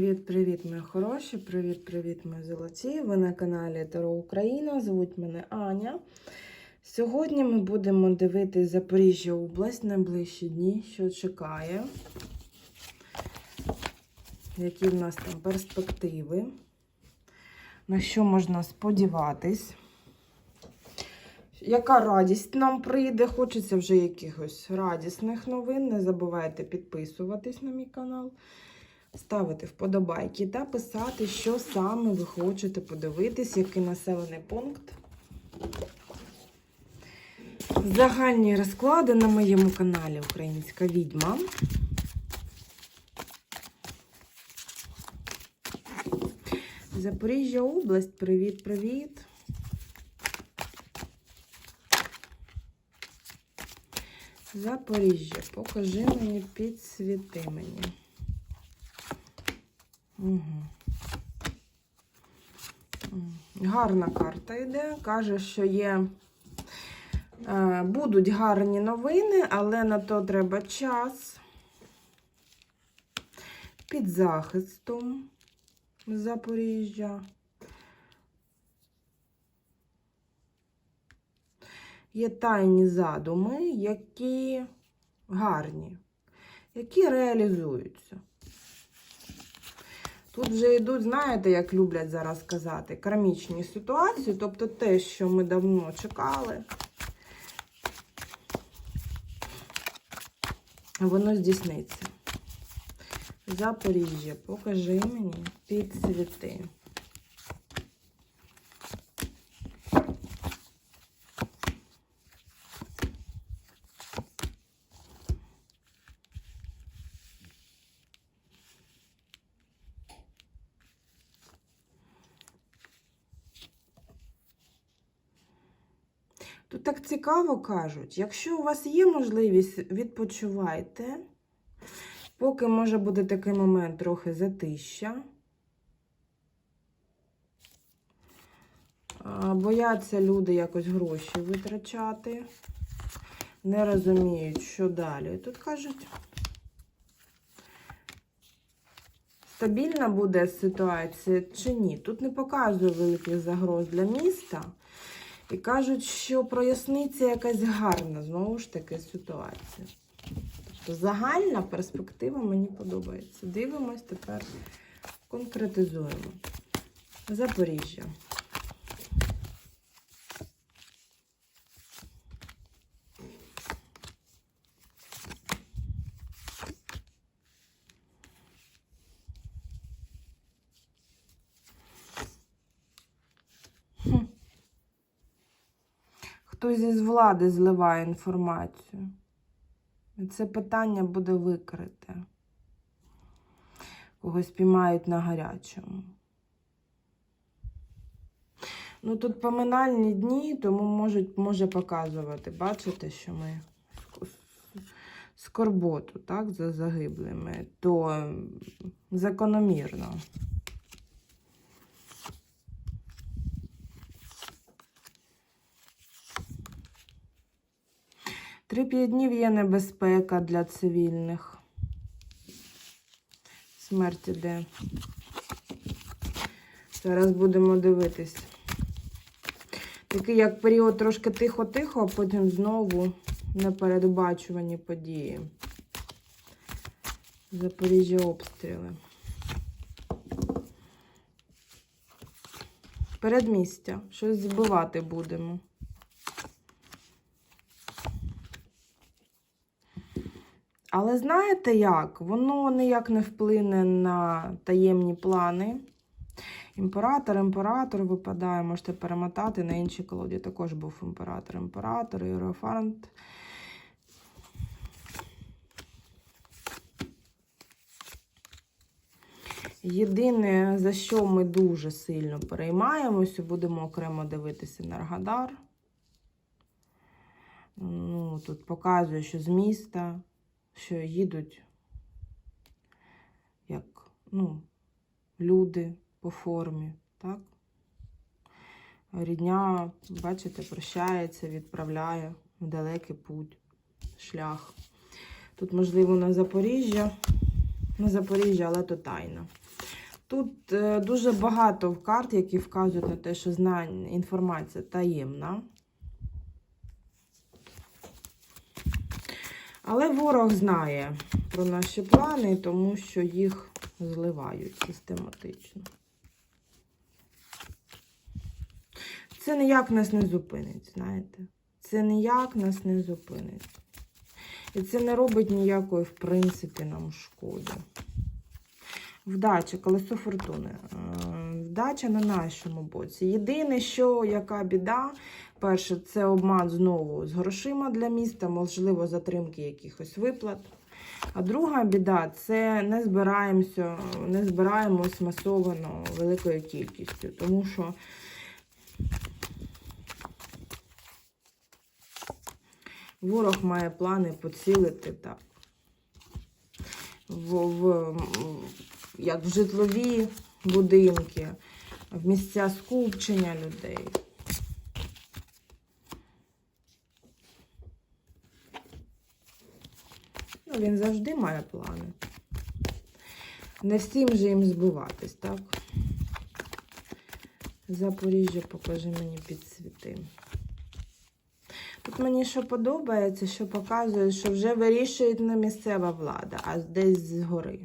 Привіт-привіт, мої хороші! Привіт-привіт, мої золоті! Ви на каналі Таро Україна. Звуть мене Аня. Сьогодні ми будемо дивитись Запоріжжя область найближчі дні, що чекає. Які в нас там перспективи, на що можна сподіватись. Яка радість нам прийде? Хочеться вже якихось радісних новин. Не забувайте підписуватись на мій канал ставити вподобайки та писати, що саме ви хочете подивитись, який населений пункт. Загальні розклади на моєму каналі Українська відьма. Запоріжжя область, привіт-привіт. Запоріжжя, покажи мені, підсвіти мені. Угу. Гарна карта йде. Каже, що є. е, Будуть гарні новини, але на то треба час під захистом Запоріжжя. Є тайні задуми, які гарні, які реалізуються. Тут вже йдуть, знаєте, як люблять зараз казати, кармічні ситуації, тобто те, що ми давно чекали, воно здійсниться. Запоріжжя, покажи мені підсвіти. Тут так цікаво кажуть, якщо у вас є можливість, відпочивайте, поки може бути такий момент трохи затища. Бояться люди якось гроші витрачати, не розуміють, що далі. Тут кажуть, стабільна буде ситуація чи ні. Тут не показує великих загроз для міста. І кажуть, що проясниться якась гарна, знову ж таки, ситуація. Тобто загальна перспектива мені подобається. Дивимось тепер, конкретизуємо. Запоріжжя. Хтось із влади зливає інформацію. Це питання буде викрите. Когось піймають на гарячому. Ну, тут поминальні дні, тому можуть, може показувати. Бачите, що ми скорботу, так, за загиблими, то закономірно. Три-п'ять днів є небезпека для цивільних. Смерть іде. Зараз будемо дивитись. Такий як період трошки тихо-тихо, а потім знову непередбачувані події. Запоріжжя обстріли. Передмістя. Щось збивати будемо. Але знаєте як? Воно ніяк не вплине на таємні плани. Імператор, імператор випадає, можете перемотати на інші колоді. Також був імператор, імператор, Єрофант. Єдине, за що ми дуже сильно переймаємося, будемо окремо дивитися Енергодар. Ну, Тут показує, що з міста що їдуть як ну, люди по формі, так? Рідня, бачите, прощається, відправляє в далекий путь, шлях. Тут, можливо, на Запоріжжя, на Запоріжжя, але то тайна. Тут е, дуже багато карт, які вказують на те, що знань, інформація таємна. Але ворог знає про наші плани, тому що їх зливають систематично. Це ніяк нас не зупинить, знаєте? Це ніяк нас не зупинить. І це не робить ніякої, в принципі, нам шкоди. Вдача, колесо фортуни. Вдача на нашому боці. Єдине, що яка біда, перше, це обман знову з грошима для міста, можливо, затримки якихось виплат. А друга біда це не збираємося, не збираємось масовано великою кількістю, тому що ворог має плани поцілити так. В, в, як в житлові будинки, в місця скупчення людей. Ну, він завжди має плани. Не всім же їм збуватись, так? Запоріжжя покажи мені підсвіти. Тут мені що подобається, що показує, що вже вирішує не місцева влада, а десь згори.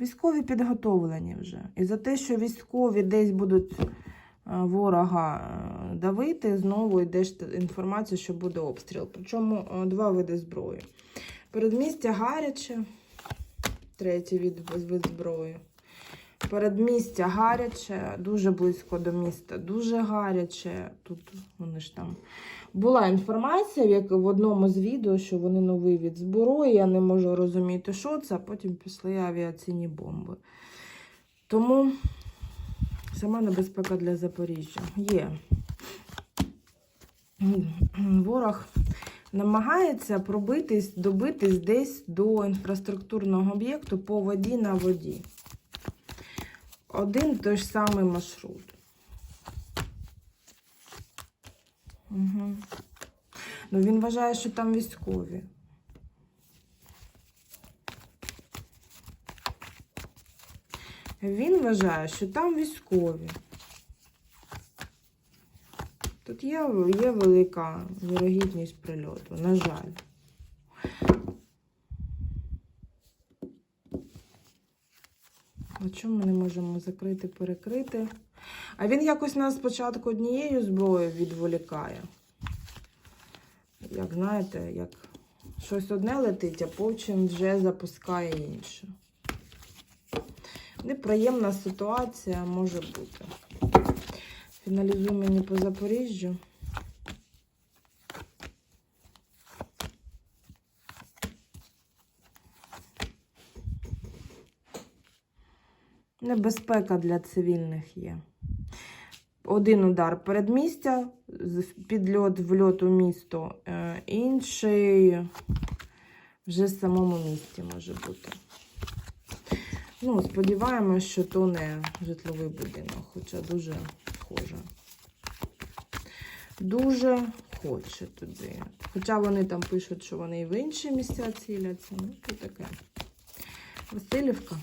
Військові підготовлені вже. І за те, що військові десь будуть е, ворога е, давити, знову йде інформація, що буде обстріл. Причому е, два види зброї. Передмістя гаряче, третій від, зброї. Передмістя гаряче, дуже близько до міста, дуже гаряче. Тут вони ж там. Була інформація як в одному з відео, що вони новий від зброї. Я не можу розуміти, що це, а потім пішли авіаційні бомби. Тому сама небезпека для Запоріжжя є. Ворог намагається пробитись, добитись десь до інфраструктурного об'єкту по воді на воді. Один той ж самий маршрут. Угу. Ну, він вважає, що там військові. Він вважає, що там військові. Тут є, є велика вірогідність прильоту, на жаль. Чому ми не можемо закрити, перекрити? А він якось нас спочатку однією зброєю відволікає. Як знаєте, як щось одне летить, а потім вже запускає інше. Неприємна ситуація може бути. Фіналізуй мені по Запоріжжю. Небезпека для цивільних є. Один удар передмістя, підльот вльот у місто, е, інший вже в самому місті може бути. Ну, сподіваємось, що то не житловий будинок, хоча дуже схоже. Дуже хоче туди. Хоча вони там пишуть, що вони і в інші місця ціляться. Ну, то таке. Васильівка.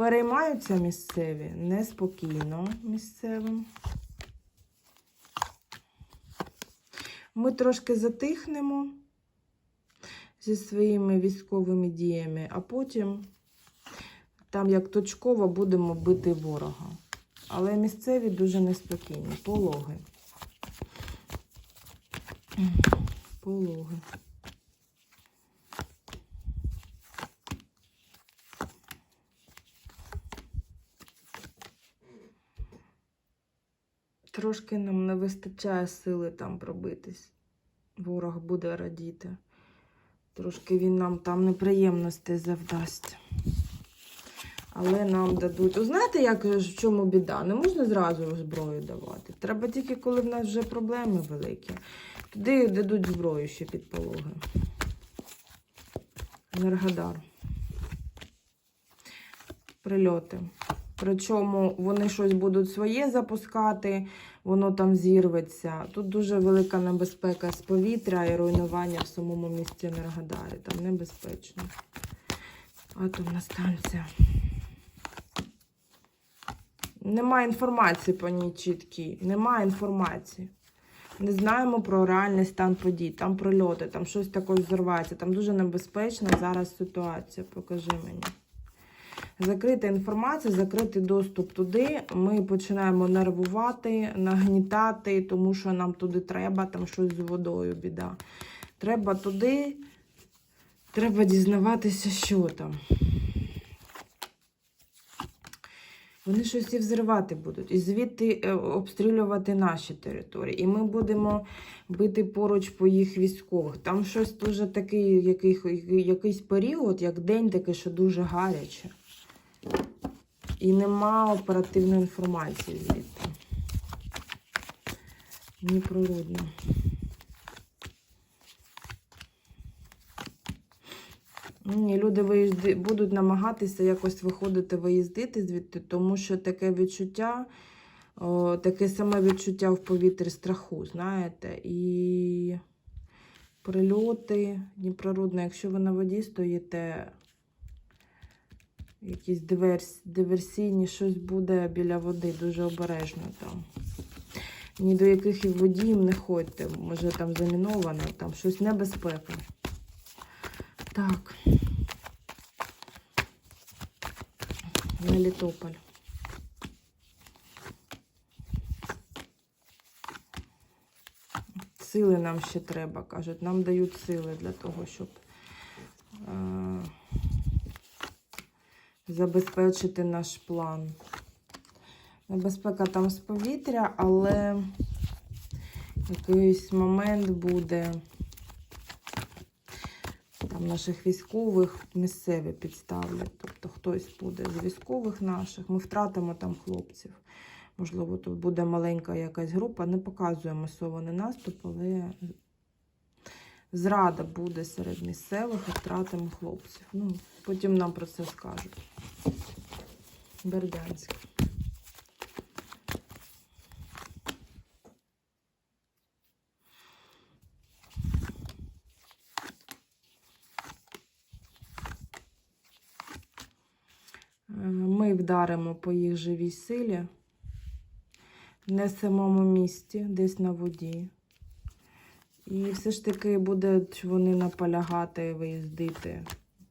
Переймаються місцеві неспокійно місцевим. Ми трошки затихнемо зі своїми військовими діями, а потім там як точково будемо бити ворога. Але місцеві дуже неспокійні. Пологи. Пологи. Трошки нам не вистачає сили там пробитись. Ворог буде радіти. Трошки він нам там неприємностей завдасть. Але нам дадуть. О, знаєте, як в чому біда? Не можна зразу зброю давати. Треба тільки, коли в нас вже проблеми великі. Туди дадуть зброю ще під пологи. Енергодар. Прильоти. Причому вони щось будуть своє запускати, воно там зірветься. Тут дуже велика небезпека з повітря і руйнування в самому місті Енергодарі. Там небезпечно. Атомна станція. Немає інформації по ній чіткій. Немає інформації. Не знаємо про реальний стан подій, там прильоти, там щось таке взорвається. Там дуже небезпечна зараз ситуація. Покажи мені. Закрита інформація, закритий доступ туди. Ми починаємо нервувати, нагнітати, тому що нам туди треба, там щось з водою, біда. Треба туди, треба дізнаватися, що там. Вони щось і взривати будуть, і звідти е, обстрілювати наші території. І ми будемо бити поруч по їх військових. Там щось дуже такий, який, якийсь період, як день такий, що дуже гаряче. І нема оперативної інформації звідти. Ні природно. Ні, люди виїзди... будуть намагатися якось виходити, виїздити звідти, тому що таке відчуття, о, таке саме відчуття в повітрі страху, знаєте, і прильоти Дніпрорудно, якщо ви на воді стоїте, якісь диверс... диверсійні, щось буде біля води, дуже обережно там. Ні до яких і водіїв не ходьте, може там заміновано, там щось небезпека. Так. Мелітополь. Сили нам ще треба, кажуть. Нам дають сили для того, щоб забезпечити наш план. Небезпека там з повітря, але якийсь момент буде. Там наших військових місцеві підставлять. Тобто хтось буде з військових наших. Ми втратимо там хлопців. Можливо, тут буде маленька якась група. Не показує масований наступ, але зрада буде серед місцевих і втратимо хлопців. Ну, потім нам про це скажуть. Бердянськ. Е, Ми вдаримо по їх живій силі, не в самому місті, десь на воді. І все ж таки будуть вони наполягати виїздити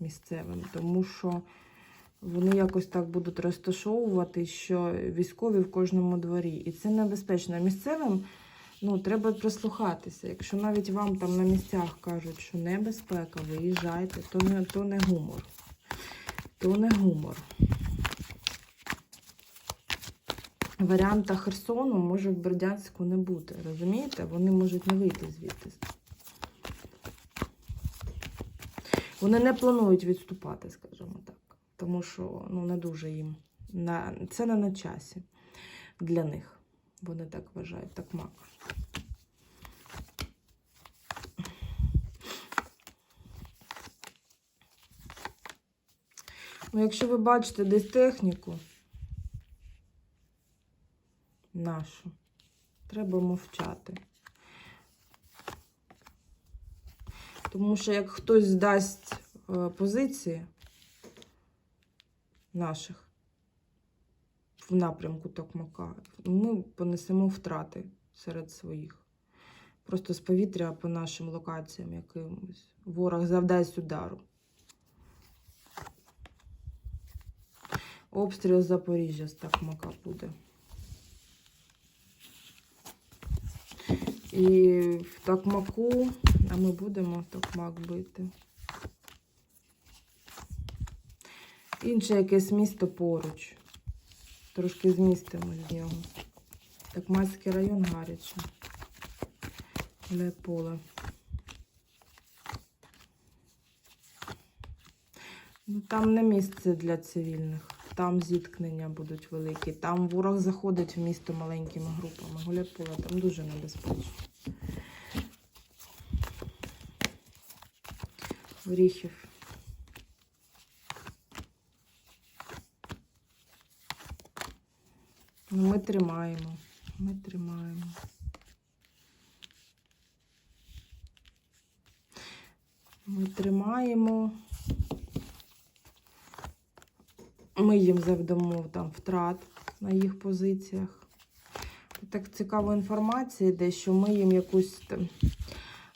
місцевим, тому що вони якось так будуть розташовувати, що військові в кожному дворі. І це небезпечно. Місцевим ну, треба прислухатися. Якщо навіть вам там на місцях кажуть, що небезпека, виїжджайте, то не, то не гумор. То не гумор. Варіанта Херсону може в Бердянську не бути. Розумієте? Вони можуть не вийти звідти. Вони не планують відступати, скажімо так. Тому що ну, не дуже їм. На... Це не на часі для них. Вони так вважають, так мак. Ну, якщо ви бачите десь техніку нашу, треба мовчати. Тому що як хтось здасть е, позиції наших в напрямку Токмака, ми понесемо втрати серед своїх. Просто з повітря по нашим локаціям якимось. Ворог завдасть удару. Обстріл Запоріжжя з Токмака буде. І в Токмаку, а ми будемо Токмак бити. Інше якесь місто поруч. Трошки змістимо з нього. Токмацький район гаряче. Поле. Ну, там не місце для цивільних. Там зіткнення будуть великі. Там ворог заходить в місто маленькими групами. Гуляполе там дуже небезпечно. Оріхів. Ми тримаємо. Ми тримаємо. Ми тримаємо. Ми їм завдамо там втрат на їх позиціях. Так цікава інформація йде, що ми їм якусь там,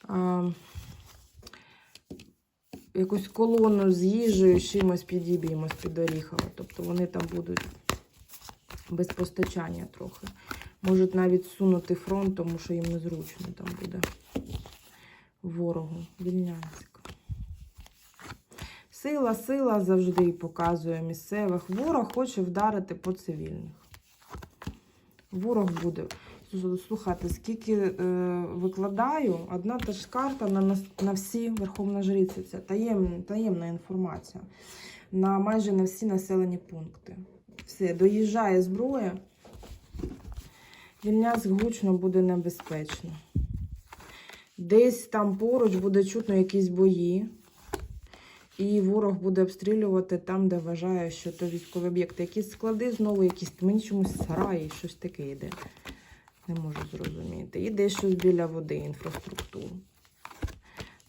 а, якусь колону з їжею чимось підіб'ємо з-під Оріхова. Тобто вони там будуть без постачання трохи. Можуть навіть сунути фронт, тому що їм незручно там буде ворогу. Вільнянськ. Сила, сила завжди показує місцевих. Ворог хоче вдарити по цивільних. Ворог буде. Слухайте, скільки е, викладаю, одна та ж карта на, на всі Верховна Жриця. Це таємна, таємна інформація. На майже на всі населені пункти. Все, доїжджає зброя. Вільняцьк гучно буде небезпечно. Десь там поруч буде чутно якісь бої. І ворог буде обстрілювати там, де вважає, що то військові об'єкти. Якісь склади знову, якісь мені чомусь сараї, щось таке йде. Не можу зрозуміти. І десь щось біля води, інфраструктуру.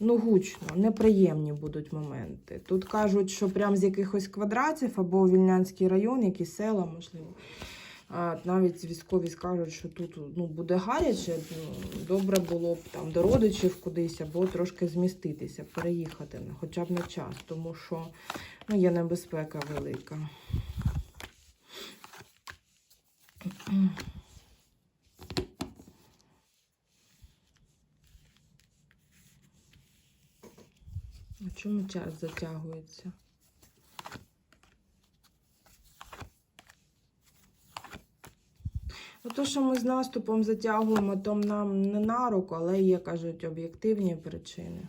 Ну, гучно, неприємні будуть моменти. Тут кажуть, що прям з якихось квадратів або Вільнянський район, якісь села, можливо. А навіть військові скажуть, що тут ну, буде гаряче, ну, добре було б там до родичів кудись або трошки зміститися, переїхати хоча б на час, тому що ну, є небезпека велика. А чому час затягується? То, що ми з наступом затягуємо, то нам не на руку, але є, кажуть, об'єктивні причини.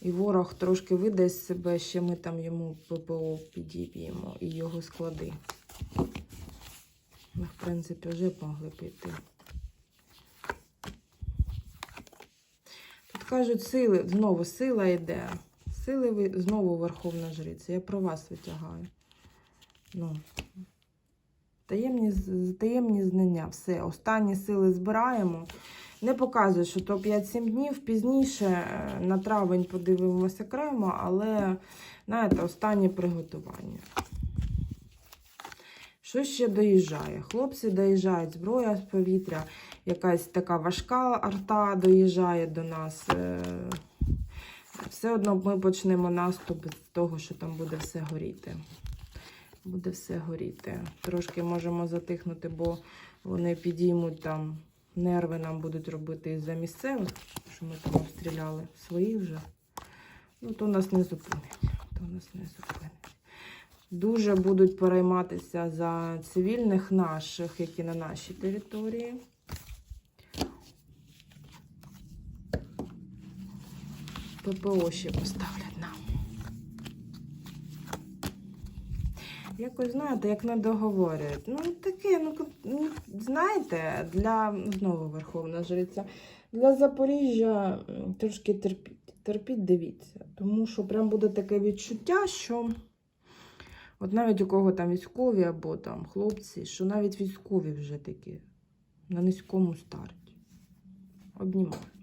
І ворог трошки видасть себе, ще ми там йому ППО підіб'ємо і його склади. Ми, в принципі, вже могли піти. Тут кажуть, сили, знову сила йде. Сили ви знову Верховна Жриця. Я про вас витягаю. Ну, Таємні, таємні знання. Все, останні сили збираємо. Не показує, що то 5-7 днів. Пізніше е, на травень подивимося окремо, але знаєте, останнє приготування. Що ще доїжджає? Хлопці доїжджають, зброя з повітря, якась така важка арта доїжджає до нас. Все одно ми почнемо наступ з того, що там буде все горіти буде все горіти. Трошки можемо затихнути, бо вони підіймуть там, нерви нам будуть робити із-за місцевих, що ми там обстріляли свої вже. Ну, то нас не зупинить. То нас не зупинить. Дуже будуть перейматися за цивільних наших, які на нашій території. ППО ще поставлять нам. Якось, знаєте, як не договорюють. Ну, таке, ну, ну, знаєте, для знову Верховна Жриця, для Запоріжжя трошки терпіть. Терпіть, дивіться. Тому що прям буде таке відчуття, що от навіть у кого там військові або там хлопці, що навіть військові вже такі на низькому старті. Обнімаю.